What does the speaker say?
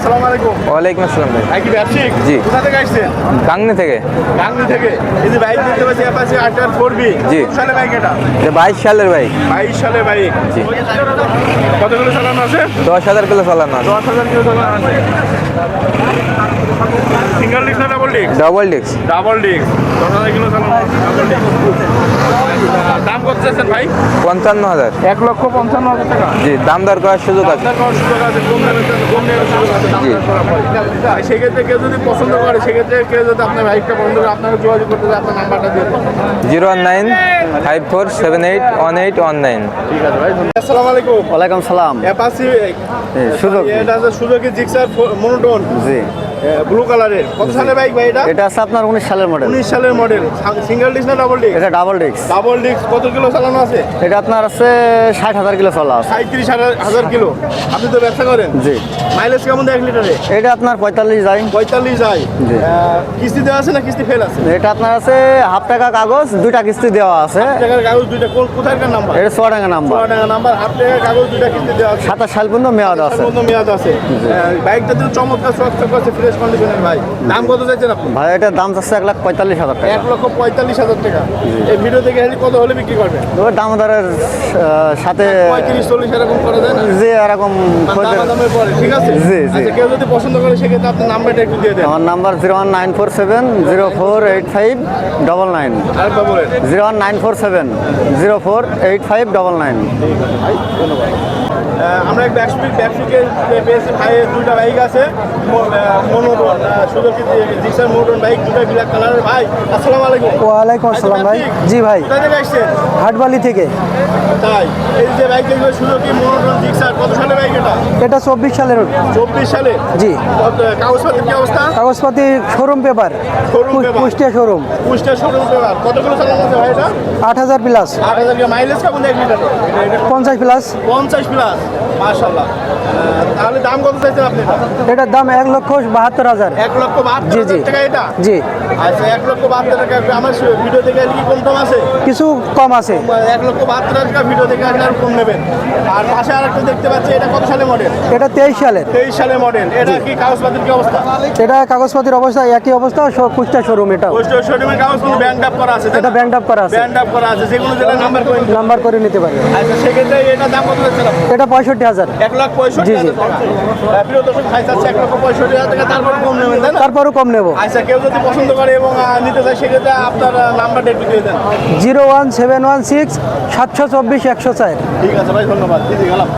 আসসালামু আলাইকুম। ওয়ালাইকুম আসসালাম ভাই। ভাই কি ব্যবসায়িক? জি। কোথা থেকে আসছেন? গাংনি থেকে। গাংনি থেকে। এই যে বাইক দেখতে পাচ্ছি অ্যাপাচি আটার ফোর বি জি। সালে বাইক এটা? এটা বাইশ সালের বাইক। বাইশ সালের বাইক। জি। কতগুলো চালানো আছে? দশ হাজার কিলো চালানো আছে। দশ হাজার কিলো চালানো আছে। Disc double disc double disc double disc দশ হাজার কিলো চালানো ডাবল ডিস্ক দাম কত চাচ্ছেন ভাই? পঞ্চান্ন হাজার। এক লক্ষ পঞ্চান্ন হাজার টাকা। জি দাম দর করার সুযোগ আছে। সুযোগ আছে কম দামে কম দামে সুযোগ আছে জি। দর করার পরে। আর সেক্ষেত্রে কেউ যদি পছন্দ করে সেক্ষেত্রে কেউ যদি আপনার বাইকটা পছন্দ করে আপনাকে যোগাযোগ করতে আপনার নাম্বারটা দিয়ে zero one nine five four seven eight one eight one nine. ঠিক আছে ভাই। আসসালামু আলাইকুম। ওয়ালাইকুম সালাম। অ্যাপাসি। এটা জিক্সার মনোটোন জি। ব্লু কালারের কত সালের বাইক ভাই এটা? এটা আছে আপনার উনিশ সালের মডেল উনিশ সালের মডেল সিঙ্গেল ডিস্ক না ডাবল ডিস্ক এটা ডাবল ডিস্ক ডাবল ডিস্ক কত কিলো চালানো আছে? এটা আপনার আছে ষাট হাজার কিলো চলা আছে। সাঁত্রিশ হাজার কিলো। আপনি তো ব্যবসা করেন? জি। মাইলেজ কেমন দেয় এক লিটারে? এটা আপনার পঁয়তাল্লিশ যায়। পঁয়তাল্লিশ যায়। জি। কিস্তি দেওয়া আছে না কিস্তি ফেল আছে? এটা আপনার আছে হাফ টাকা কাগজ দুইটা কিস্তি দেওয়া আছে। টাকার কাগজ দুইটা কোন কোথাকার নাম্বার এটা সোয়াডাঙ্গা নাম্বার টাকা নাম্বার হাফ টাকার কাগজ দুইটা কিস্তি দেওয়া আছে। সাতাশ সাল পর্যন্ত মেয়াদ আছে। মধ্যে মেয়াদ আছে। বাইকটা তো চমৎকার চকচক আছে ফ্রেশ কন্ডিশনের ভাই। দাম কত চাইছেন আপনি? ভাই এটার দাম যাচ্ছে এক লাখ পঁয়তাল্লিশ হাজার টাকা। এক লক্ষ পঁয়তাল্লিশ হাজার টাকা। এই ভিডিও হেলি কত হলে বিক্রি করবেন? তবে দামদারের আহ, সাথে পঁয়ত্রিশ চল্লিশ এরকম করা যায় না? যে এরকম দামা ঠিক আছে? জি, জি। আচ্ছা কেউ যদি পছন্দ করে সেক্ষেত্রে আপনার নাম্বারটা একটু দিয়ে দেন। আমার number zero one nine four seven zero four eight five double nine. Zero one nine four seven zero four eight five double nine. আহ, আমরা এক ব্যাকস্পিক ব্যাকস্পিকে পেয়েছি ভাইয়ের দুইটা বাইক আছে। Monotone Suzuki Gixxer monotone bike দুটা ব্ল্যাক কালারের ভাই। আসসালামু আলাইকুম। ওয়ালাইকুম আসসালাম ভাই। জি ভাই। কোথা থেকে আসছেন? হাটবালি থেকে। তাই এই যে বাইক দেখবে সুযোগী মনোটন জিক্সার কত সালে বাইক এটা? এটা চব্বিশ সালের চব্বিশ সালে? জি। কাগজপত্রের কি অবস্থা? কাগজপাতি showroom paper Showroom paper। Kushtia showroom showroom paper কতগুলো চালানো আছে ভাই এটা? আট হাজার প্লাস আট হাজার মাইলেজ কেমন এক লিটার পঞ্চাশ প্লাস পঞ্চাশ প্লাস মাশাল্লাহ তাহলে দাম কত চাইছেন আপনি এটার দাম এক লক্ষ বাহাত্তর হাজার। এক লক্ষ বাহাত্তর জি। টাকা এটা? জি। আচ্ছা এক লক্ষ বাহাত্তর টাকা আমার ভিডিও দেখে কি কম টম আছে? কিছু কম আছে। এক লক্ষ বাহাত্তর টাকা ভিডিও দেখে আর কম নেবেন। আর পাশে আর একটা দেখতে পাচ্ছি এটা কত সালে মডেল এটা তেইশ সালের। তেইশ সালে মডেল এটা কি কাগজপাতির কি অবস্থা? এটা কাগজপাতির অবস্থা একই অবস্থা সব কুষ্টিয়া শোরুম এটাও। পোস্ট শোরুমের কাগজ কিন্তু ব্যান্ড আপ করা আছে এটা ব্যান্ড আপ করা আছে। ব্যান্ড আপ করা আছে যে কোনো জেলার নাম্বার করে নাম্বার করে নিতে পারবে। আচ্ছা সেক্ষেত্রে এটা দাম কত যাচ্ছে? না এটা পঁয়ষট্টি হাজার। এক লাখ পঁয়ষট্টি জি, জি। প্রিয় দর্শক এক লক্ষ পঁয়ষট্টি হাজার টাকা তারপর কম নেবেন তারপরও কম নেব। আচ্ছা কেউ যদি পছন্দ করে এবং নিতে চাই সেক্ষেত্রে আপনার নাম্বারটা একটু দিয়ে দেন। Zero one seven one six সাতশো চব্বিশ একশো চার। ঠিক আছে ভাই ধন্যবাদ। দিদি গেলাম।